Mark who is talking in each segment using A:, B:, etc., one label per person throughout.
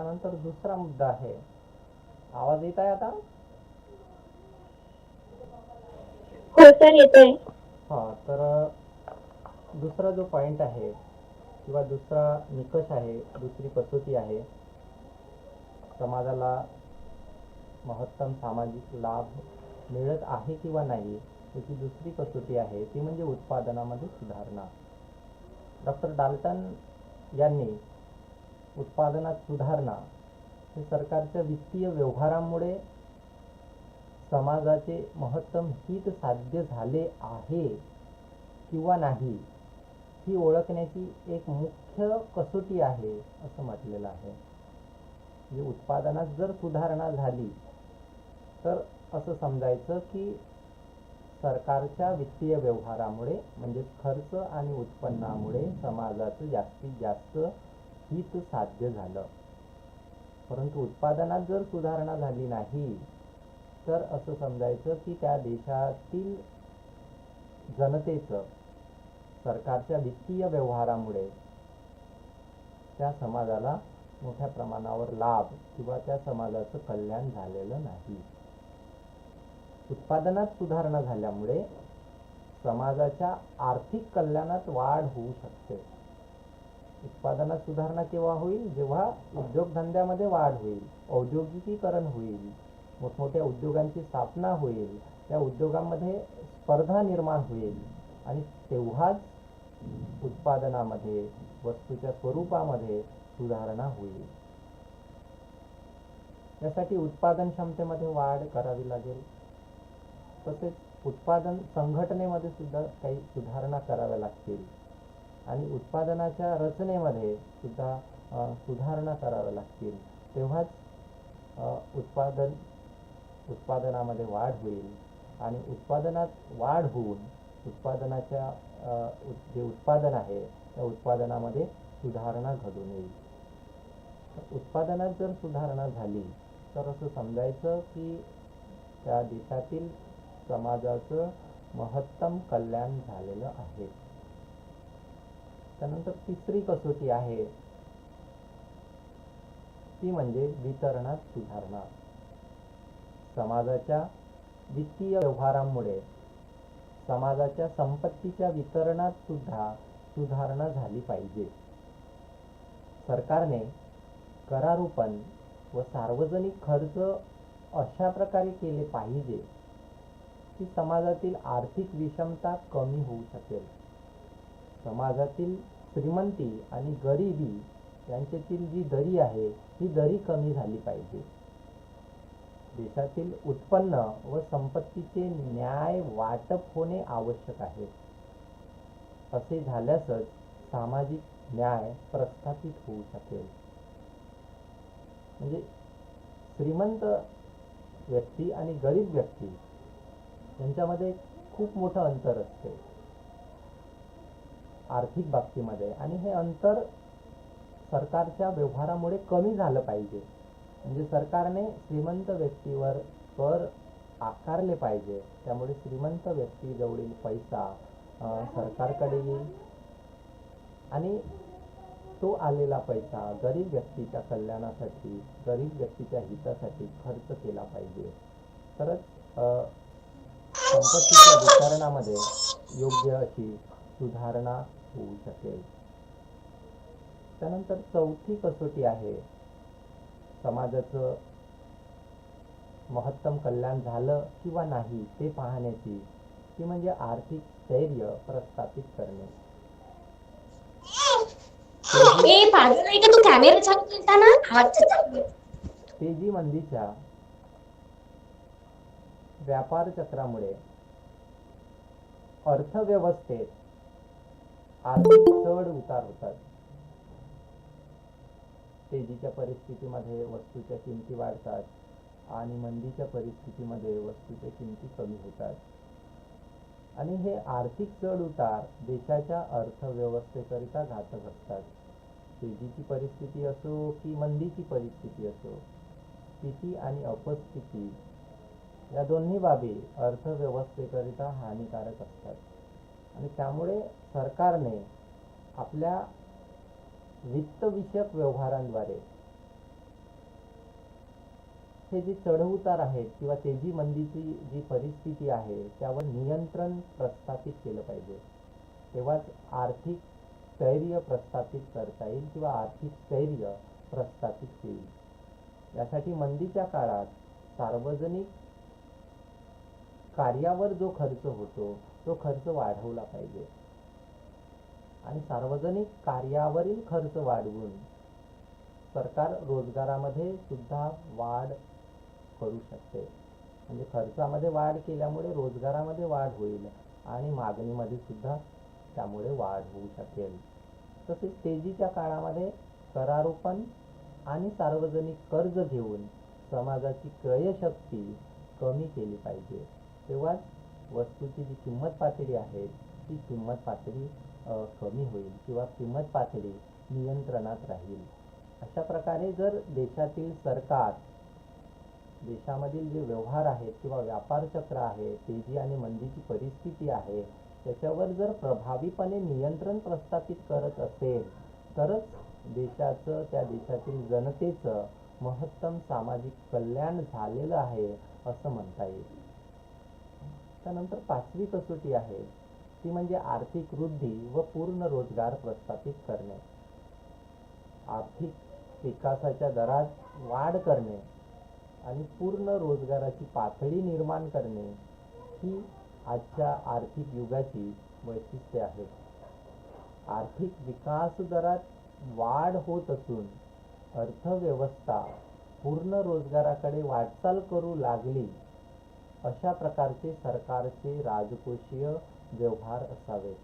A: त्यानंतर दुसरा मुद्दा आहे. आवाज येत आहे आता?
B: हो सर येतोय.
A: हा तर दुसरा जो पॉइंट आहे किंवा दुसरा निकष आहे दुसरी कसोटी आहे समाजाला महत्तम सामाजिक लाभ मिळत आहे किंवा नाही याची दुसरी कसोटी आहे ती म्हणजे उत्पादनामध्ये सुधारणा. डॉक्टर डाल्टन यांनी उत्पादनात सुधारणा. हे सरकारच्या वित्तीय व्यवहारामुळे समाजाचे महत्तम हित साध्य झाले आहे किंवा नाही ही ओळखण्याची एक मुख्य कसोटी आहे असं म्हटलेलं आहे. म्हणजे उत्पादनात जर सुधारणा झाली तर असं समजायचं की सरकारच्या वित्तीय व्यवहारामुळे म्हणजे खर्च आणि उत्पन्नामुळे समाजाचं जास्तीत जास्त हित साध्य झालं. परंतु उत्पादनात जर सुधारणा झाली नाही तर असं समजायचं की त्या देशातील जनतेचं सरकारच्या वित्तीय व्यवहारामुळे त्या समाजाला मोठ्या प्रमाणावर लाभ किंवा त्या समाजाचं कल्याण झालेलं नाही. उत्पादनात सुधारणा झाल्यामुळे समाजाच्या आर्थिक कल्याणात वाढ होऊ शकते. उत्पादनात सुधारणा केव्हा होईल? जेव्हा उद्योगधंद्यामध्ये वाढ होईल औद्योगिकीकरण होईल मोठमोठ्या उद्योगांची स्थापना होईल त्या उद्योगांमध्ये स्पर्धा निर्माण होईल आणि तेव्हाच उत्पादनामध्ये वस्तूच्या स्वरूपामध्ये सुधारणा होईल. यासाठी उत्पादन क्षमतेमध्ये वाढ करावी लागेल. तसेच उत्पादन संघटनेमध्ये सुद्धा काही सुधारणा कराव्या लागतील. आणि उत्पादनाच्या रचनेमध्ये सुद्धा सुधारणा कराव्या लागतील. तेव्हाच उत्पादन उत्पादनामध्ये वाढ होईल. आणि उत्पादनात वाढ होऊन उत्पादनाच्या जे उत्पादन आहे त्या उत्पादनामध्ये सुधारणा घडून येईल. उत्पादनात जर सुधारणा झाली तर असं समजायचं की त्या देशातील समाजाचं महत्तम कल्याण झालेलं आहे. त्यानंतर तिसरी कसोटी आहे. ती म्हणजे वितरणात सुधारणा. समाजाच्या वित्तीय व्यवहारांमुळे समाजाच्या संपत्तीच्या वितरणात सुद्धा सुधारणा झाली पाहिजे. सरकारने करारोपण व सार्वजनिक खर्च अशा प्रकारे केले पाहिजे की समाजातील आर्थिक विषमता कमी होऊ शकेल. समाजातील श्रीमंती आणि गरिबी यांच्यातील जी दरी आहे ही दरी कमी झाली पाहिजे. देशातील उत्पन्न व संपत्तीचे न्याय वाटप होणे आवश्यक आहे. असे झाल्यासच सामाजिक न्याय प्रस्थापित होऊ शकेल. म्हणजे श्रीमंत व्यक्ती आणि गरीब व्यक्ती यांच्यामध्ये खूप मोठं अंतर असते. आर्थिक बाबतीमध्ये. आणि हे अंतर सरकारच्या व्यवहारामुळे कमी झालं पाहिजे. म्हणजे सरकारने श्रीमंत व्यक्तीवर कर आकारले पाहिजे. त्यामुळे श्रीमंत व्यक्तीजवळील पैसा सरकारकडे येईल आणि तो आलेला पैसा गरीब व्यक्तीच्या कल्याणासाठी गरीब व्यक्तीच्या हितासाठी खर्च केला पाहिजे. तरच संपत्तीच्या वितरणामध्ये योग्य अशी सुधारणा होऊ शकेल. त्यानंतर चौथी कसोटी आहे. समाजाचं महत्तम कल्याण झालं किंवा नाही ते पाहण्याची ती म्हणजे आर्थिक स्थैर्य प्रस्थापित करणे. तेजी मंदीच्या व्यापार चक्रामुळे अर्थव्यवस्थेत आर्थिक चढ उतार होतात. तेजीच्या परिस्थितीमध्ये वस्तूच्या किमती वाढतात आणि मंदीच्या परिस्थितीमध्ये वस्तूच्या किमती कमी होतात. आणि हे आर्थिक चढ उतार देशाच्या अर्थव्यवस्थेकरिता घातक असतात. तेजीची परिस्थिती असो की मंदीची परिस्थिती असो स्थिती आणि अपस्थिती या दोन्ही बाबी अर्थव्यवस्थेकरिता हानिकारक असतात. आणि त्यामुळे सरकारने आपल्या वित्तविषयक व्यवहारांद्वारे हे जे चढउतार आहेत किंवा तेजी मंदीची जी परिस्थिती आहे त्यावर नियंत्रण प्रस्थापित केलं पाहिजे. तेव्हाच आर्थिक स्थैर्य प्रस्थापित करता येईल किंवा आर्थिक स्थैर्य प्रस्थापित होईल. यासाठी मंदीच्या काळात सार्वजनिक कार्यावर जो खर्च होतो तो खर्च वाढवला पाहिजे. आणि सार्वजनिक कार्यावरील खर्च वाढवून सरकार रोजगारामध्ये सुद्धा वाढ करू शकते. म्हणजे खर्चामध्ये वाढ केल्यामुळे रोजगारामध्ये वाढ होईल आणि मागणीमध्ये सुद्धा त्यामुळे वाढ होऊ शकेल. तसेच तेजीच्या काळामध्ये करारोपण आणि सार्वजनिक कर्ज घेऊन समाजाची क्रयशक्ती कमी केली पाहिजे. तेव्हाच वस्तूची जी किंमत पातळी आहे ती किंमत पातळी कमी होईल किंवा किंमत पातळी नियंत्रणात राहील. अशा प्रकारे जर देशातील सरकार देशामधील जे व्यवहार आहेत किंवा व्यापार चक्र आहे तेजी आणि मंदीची परिस्थिती आहे त्याच्यावर जर प्रभावीपणे नियंत्रण प्रस्थापित करत असेल तरच देशाचं त्या देशातील जनतेचं महत्तम सामाजिक कल्याण झालेलं आहे असं म्हणता येईल. त्यानंतर पाचवी कसोटी आहे. ती म्हणजे आर्थिक वृद्धी व पूर्ण रोजगार प्रस्थापित करणे. आर्थिक विकासाच्या दरात वाढ करणे आणि पूर्ण रोजगाराची पातळी निर्माण करणे ही आजच्या आर्थिक युगाची वैशिष्ट्ये आहेत. आर्थिक विकास दरात वाढ होत असून अर्थव्यवस्था पूर्ण रोजगाराकडे वाटचाल करू लागली अशा प्रकारचे सरकारचे राजकोषीय व्यवहार असावे.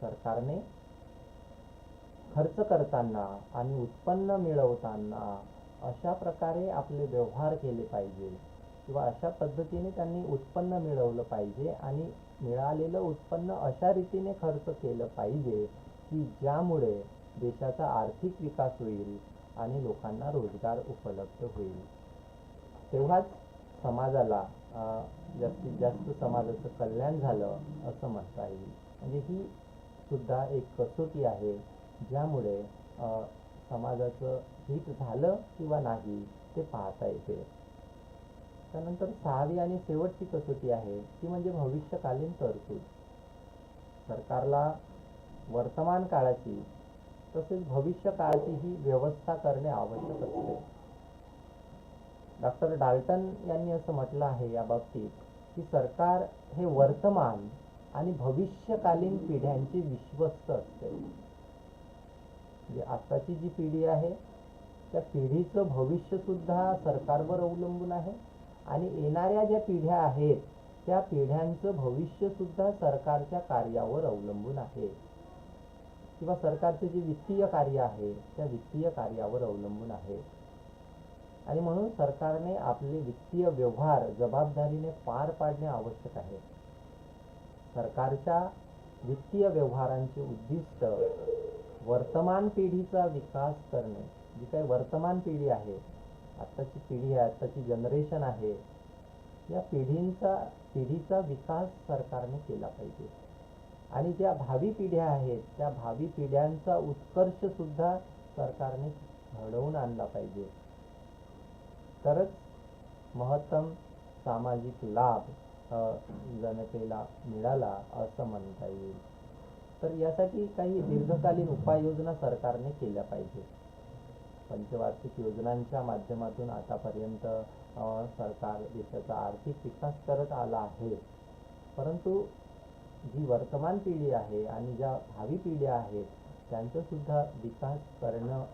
A: सरकारने खर्च करताना आणि उत्पन्न मिळवताना अशा प्रकारे आपले व्यवहार केले पाहिजे किंवा अशा पद्धतीने त्यांनी उत्पन्न मिळवलं पाहिजे आणि मिळालेलं उत्पन्न अशा रीतीने खर्च केलं पाहिजे की ज्यामुळे देशाचा आर्थिक विकास होईल आणि लोकांना रोजगार उपलब्ध होईल. तेव्हाच समाजाला जास्तीत जास्त समाजाचं कल्याण झालं असं म्हणता येईल. म्हणजे ही सुद्धा एक कसोटी आहे ज्यामुळे समाजाचं हित झालं किंवा नाही ते पाहता येते. त्यानंतर सहावी आणि शेवटची कसोटी आहे ती म्हणजे भविष्यकालीन तरतूद. सरकारला वर्तमान काळाची तसेच भविष्य काळाची ही व्यवस्था करणे आवश्यक असते. डॉक्टर डाल्टन यांनी असं म्हटलं आहे या बाबतीत की सरकार हे वर्तमान आणि भविष्यकालीन पिढ्यांचे विश्वस्त असते. म्हणजे आताची जी पिढी आहे त्या पिढीचं भविष्य सुद्धा सरकारवर अवलंबून आहे आणि येणाऱ्या ज्या पिढ्या आहेत त्या पिढ्यांचं भविष्य सुद्धा सरकारच्या कार्यावर अवलंबून आहे. किंवा सरकारचे जे वित्तीय कार्य आहे त्या वित्तीय कार्यावर अवलंबून आहे. आणि म्हणून सरकारने आपले वित्तीय व्यवहार जबाबदारीने पार पाडणे आवश्यक आहे. सरकारच्या वित्तीय व्यवहारांचे उद्दिष्ट वर्तमान पिढीचा विकास करणे. जी काही वर्तमान पिढी आहे आत्ताची पिढी आहे आत्ताची जनरेशन आहे या पिढींचा पिढीचा विकास सरकारने केला पाहिजे. आणि ज्या भावी पिढ्या आहेत त्या भावी पिढ्यांचा उत्कर्ष सुद्धा सरकारने घडवून आणला पाहिजे. तरच महत्तम सामाजिक लाभ जनतेला मिळाला असं म्हणता येईल. तर यासाठी काही दीर्घकालीन उपाययोजना सरकारने केल्या पाहिजे. पंचवार्षिक योजनांच्या माध्यमातून आतापर्यंत सरकार देशाचा आर्थिक विकास करत आला आहे. परंतु जी वर्तमान पिढी आहे आणि ज्या भावी पिढ्या आहेत त्यांचंसुद्धा विकास करणं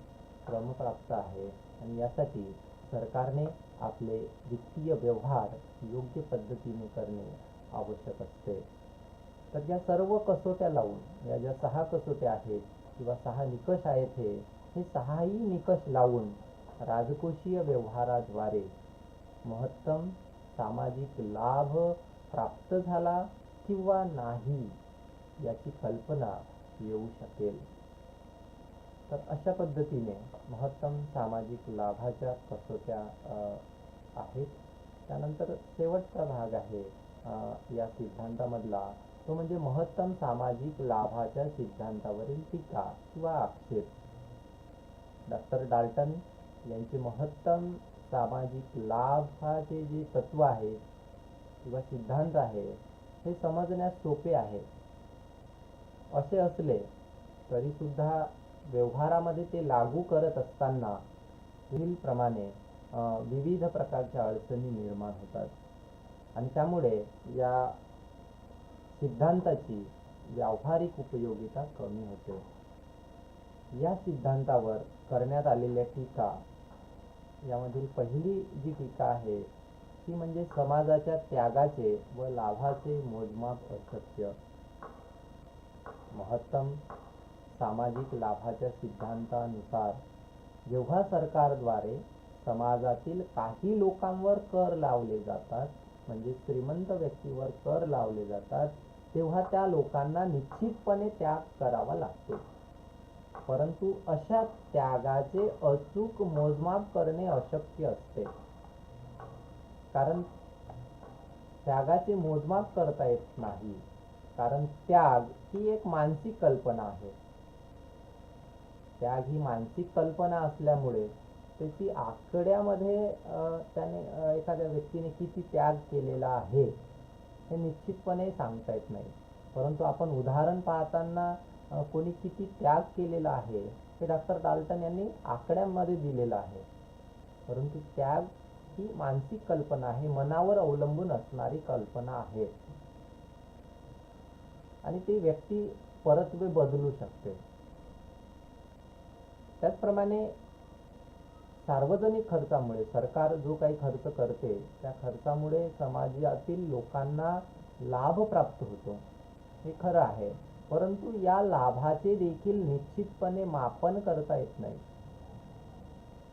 A: क्रमप्राप्त आहे. आणि यासाठी सरकारने आपले वित्तीय व्यवहार योग्य पद्धतीने करणे आवश्यक असते. तर या सर्व कसोट्या लावून या ज्या सहा कसोट्या आहेत किंवा सहा निकष आहेत हे हे सहाही निकष लावून राजकोषीय व्यवहाराद्वारे महत्तम सामाजिक लाभ प्राप्त झाला किंवा नाही याची कल्पना येऊ शकेल. तर अशा पद्धतीने महत्तम सामाजिक लाभाच्या कसोट्या आहेत. त्यानंतर शेवटचा भाग आहे या सिद्धांतामधला. तो म्हणजे महत्तम सामाजिक लाभाच्या सिद्धांतावरील टीका किंवा आक्षेप. डॉक्टर डाल्टन यांचे महत्तम सामाजिक लाभाचे जे तत्व आहे किंवा सिद्धांत आहे हे समजण्यास सोपे आहे. असे असले तरी सुद्धा व्यवहारामध्ये ते लागू करत असताना पुढीलप्रमाणे विविध प्रकारच्या अडचणी निर्माण होतात. आणि त्यामुळे या सिद्धांताची व्यावहारिक उपयोगिता कमी होते. या सिद्धांतावर करण्यात आलेल्या टीका यामधील पहिली जी टीका आहे ती म्हणजे समाजाच्या त्यागाचे व लाभाचे मोजमाप अशक्य महत्तम सामाजिक लाभाच्या सिद्धांतानुसार जेव्हा सरकारद्वारे समाजातील काही लोकांवर कर लावले जातात म्हणजे श्रीमंत व्यक्तीवर कर लावले जातात तेव्हा त्या लोकांना निश्चितपणे त्याग करावा लागतो. परंतु अशा त्यागाचे अचूक मोजमाप करणे अशक्य असते. कारण त्यागाचे मोजमाप करता येत नाही. कारण त्याग ही एक मानसिक कल्पना आहे. त्याग ही मानसिक कल्पना असल्यामुळे त्याची आकड्यामध्ये त्याने एखाद्या व्यक्तीने किती त्याग केलेला आहे हे निश्चितपणे सांगता येत नाही. परंतु आपण उदाहरण पाहताना कोणी किती त्याग केलेला आहे हे डॉक्टर डाल्टन यांनी आकड्यांमध्ये दिलेलं आहे. परंतु त्याग ही मानसिक कल्पना आहे मनावर अवलंबून असणारी कल्पना आहे. आणि ती व्यक्ती परत्वे बदलू शकते. त्याचप्रमाणे सार्वजनिक खर्चामुळे सरकार जो काही खर्च करते त्या खर्चामुळे समाजातील लोकांना लाभ प्राप्त होतो. हे खरं आहे. परंतु या लाभाचे देखील निश्चितपणे मापन करता येत नाही.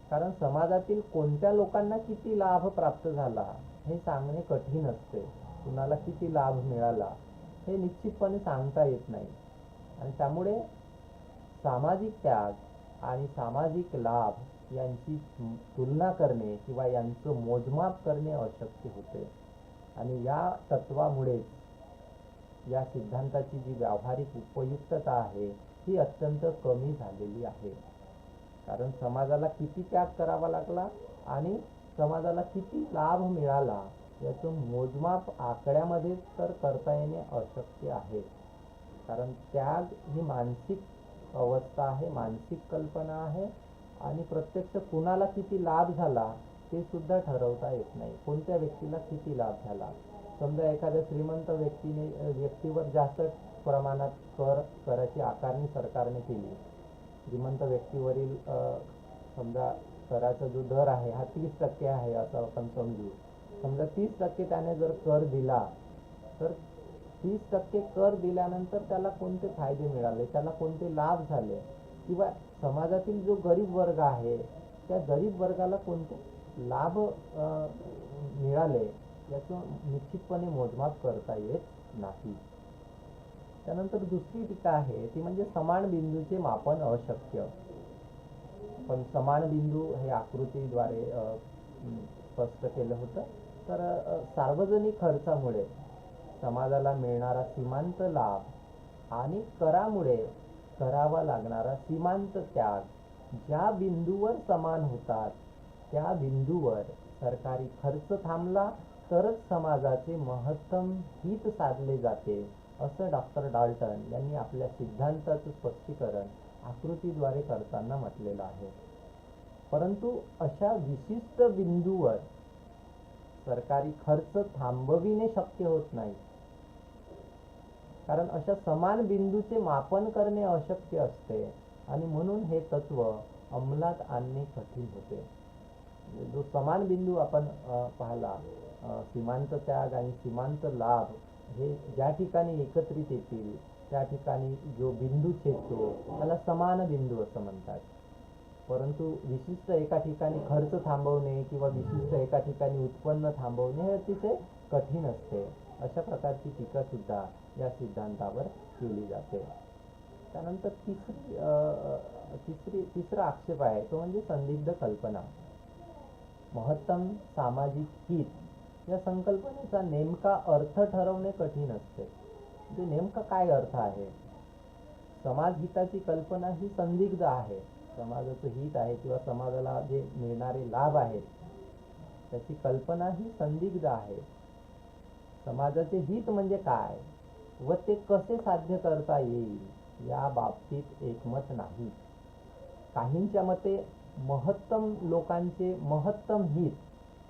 A: कारण समाजातील कोणत्या लोकांना किती लाभ प्राप्त झाला हे सांगणे कठीण असते. कुणाला किती लाभ मिळाला हे निश्चितपणे सांगता येत नाही. आणि त्यामुळे सामाजिक त्याग आणि सामाजिक लाभ यांची तुलना करणे किंवा यांचं मोजमाप करणे अशक्य होते. आणि या तत्वामुळेच या सिद्धांताची जी व्यावहारिक उपयुक्तता आहे ही अत्यंत कमी झालेली आहे. कारण समाजाला किती त्याग करावा लागला आणि समाजाला किती लाभ मिळाला याचं मोजमाप आकड्यामध्ये तर करता येणे अशक्य आहे. कारण त्याग ही मानसिक अवस्था आहे मानसिक कल्पना आहे आणि प्रत्यक्ष कुणाला किती लाभ झाला ते सुद्धा ठरवता येत नाही. कोणत्या व्यक्तीला किती लाभ झाला? समजा एखाद्या श्रीमंत व्यक्तीने व्यक्तीवर जास्त प्रमाणात कर कराची आकारणी सरकारने केली. श्रीमंत व्यक्तीवरील समजा कराचा जो दर आहे हा तीस टक्के आहे असं आपण समजू. समजा तीस टक्के त्याने जर कर दिला तर तीस टक्के कर दिल्यानंतर त्याला कोणते फायदे मिळाले? त्याला कोणते लाभ झाले? किंवा समाजातील जो गरीब वर्ग आहे त्या गरीब वर्गाला कोणते लाभ मिळाले? याचं निश्चितपणे मोजमाप करता येत नाही. त्यानंतर दुसरी टीका आहे ती म्हणजे समान बिंदूचे मापन अशक्य. पण समान बिंदू हे आकृतीद्वारे स्पष्ट केलं होतं. तर सार्वजनिक खर्चामुळे समाजाला मिळणारा सीमांत लाभ आणि करामुळे करावा लागणारा सीमांत त्याग ज्या बिंदूवर समान होतात त्या बिंदूवर सरकारी खर्च थांबला तरच समाजाचे महत्तम हित साधले जाते असं डॉक्टर डाल्टन यांनी आपल्या सिद्धांताचं स्पष्टीकरण आकृतीद्वारे करताना म्हटलेलं आहे. परंतु अशा विशिष्ट बिंदूवर सरकारी खर्च थांबविणे शक्य होत नाही. कारण अशा समान बिंदूचे मापन करणे अशक्य असते आणि म्हणून हे तत्व अंमलात आणणे कठीण होते. जो समान बिंदू आपण पाहिला सीमांत त्याग आणि सीमांत लाभ हे ज्या ठिकाणी एकत्रित येतील त्या ठिकाणी जो बिंदू छेदतो त्याला समान बिंदू असं म्हणतात. परंतु विशिष्ट एका ठिकाणी खर्च थांबवणे किंवा विशिष्ट एका ठिकाणी उत्पन्न थांबवणे हे अतिशय कठीण असते. अशा प्रकारची टीका सुद्धा या सिद्धांतावर केली जाते. त्यानंतर तिसरी तिसरी तिसरा आक्षेप आहे तो म्हणजे संदिग्ध कल्पना. महत्तम सामाजिक हित या संकल्पनेचा नेमका अर्थ ठरवणे कठीण असते. म्हणजे नेमका काय अर्थ आहे? समाज हिताची कल्पना ही संदिग्ध आहे. समाजाचं हित आहे किंवा समाजाला जे मिळणारे लाभ आहेत त्याची कल्पना ही संदिग्ध आहे. समाजाचे हित म्हणजे काय? व ते कसे साध्य करता येईल या बाबतीत एकमत नाही. काहींच्या मते महत्तम लोकांचे महत्तम हित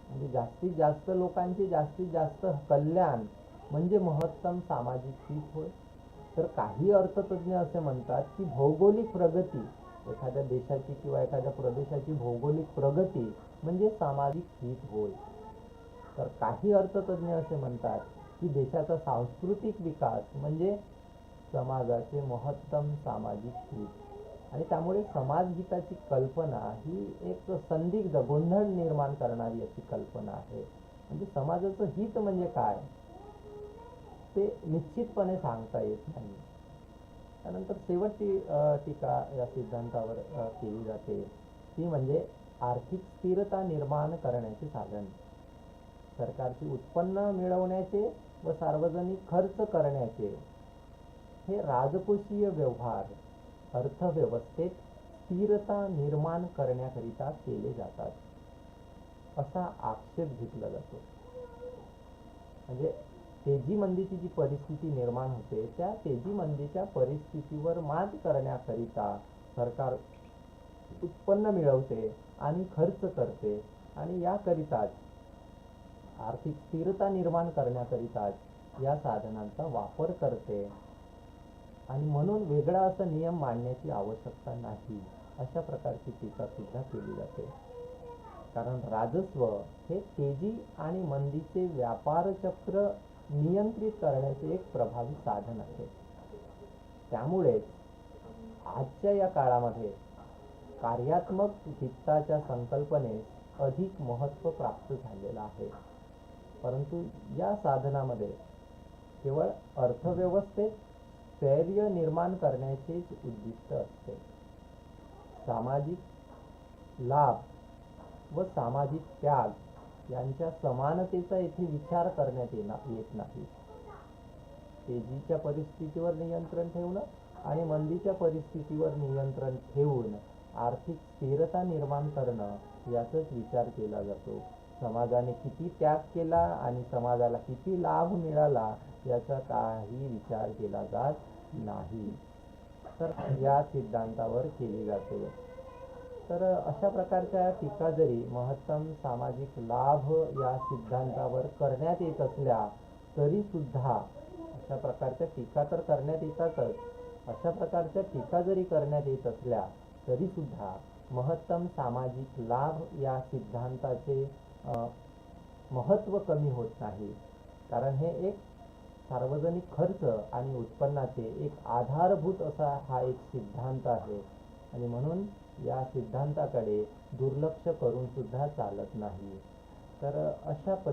A: म्हणजे जास्तीत जास्त लोकांचे जास्तीत जास्त कल्याण म्हणजे महत्तम सामाजिक हित होय. तर काही अर्थतज्ञ असे म्हणतात की भौगोलिक प्रगती एखाद्या देशाची किंवा एखाद्या प्रदेशाची भौगोलिक प्रगती म्हणजे सामाजिक हित होय. तर काही अर्थतज्ञ असे म्हणतात की देशाचा सांस्कृतिक विकास म्हणजे समाजाचे महत्तम सामाजिक हित आणि त्यामुळे समाजगीताची कल्पना ही एक संदिग्ध गोंधळ निर्माण करणारी अशी कल्पना आहे. म्हणजे समाजाचं हित म्हणजे काय? ते निश्चितपणे सांगता येत नाही. त्यानंतर शेवटची टीका या सिद्धांतावर केली जाते. ती म्हणजे आर्थिक स्थिरता निर्माण करण्याचे साधन. सरकारची उत्पन्न मिळवण्याचे व सार्वजनिक खर्च करण्याचे. हे राजकोषीय व्यवहार अर्थव्यवस्थेत स्थिरता निर्माण करण्याकरिता केले जातात. असा आक्षेप घेतला जातो. म्हणजे तेजी मंदीची जी परिस्थिती निर्माण होते त्या तेजी मंदीच्या परिस्थितीवर मात करण्याकरिता सरकार उत्पन्न मिळवते आणि खर्च करते आणि याकरिताच आर्थिक स्थिरता निर्माण करण्याकरिताच या साधनांचा वापर करते. आणि म्हणून वेगळा असा नियम मांडण्याची आवश्यकता नाही अशा प्रकारची टीका सुद्धा केली जाते. कारण राजस्व हे तेजी आणि मंदीचे व्यापार चक्र नियंत्रित करण्याचे एक प्रभावी साधन आहे. त्यामुळेच आजच्या या काळामध्ये कार्यात्मक वित्ताच्या संकल्पनेस अधिक महत्त्व प्राप्त झालेलं आहे. परंतु या साधनामध्ये केवळ अर्थव्यवस्थेत स्थैर्य निर्माण करण्याचेच उद्दिष्ट असते. सामाजिक लाभ व सामाजिक त्याग यांच्या समानतेचा येथे विचार करण्यात येणार येत नाही. तेजीच्या परिस्थितीवर नियंत्रण ठेवणं आणि मंदीच्या परिस्थितीवर नियंत्रण ठेवून आर्थिक स्थिरता निर्माण करणं याचाच विचार केला जातो. समाजाने किती त्याग केला आणि समाजाला किती लाभ मिळाला याचा काही विचार केला जात नाही. तर या सिद्धांतावर केली जाते. तर अशा प्रकारच्या टीका जरी महत्तम सामाजिक लाभ या सिद्धांतावर करण्यात येत असल्या तरी सुद्धा अशा प्रकारच्या टीका तर करण्यात येतातच. अशा प्रकारच्या टीका जरी करण्यात येत असल्या तरी सुद्धा महत्तम सामाजिक लाभ या सिद्धांताचे महत्त्व कमी होत नाही. कारण हे एक सार्वजनिक खर्च आणि उत्पन्नाचे एक आधारभूत असा हा एक सिद्धांत आहे. आणि म्हणून या सिद्धांताकडे दुर्लक्ष करून सुद्धा चालत नाही. तर अशा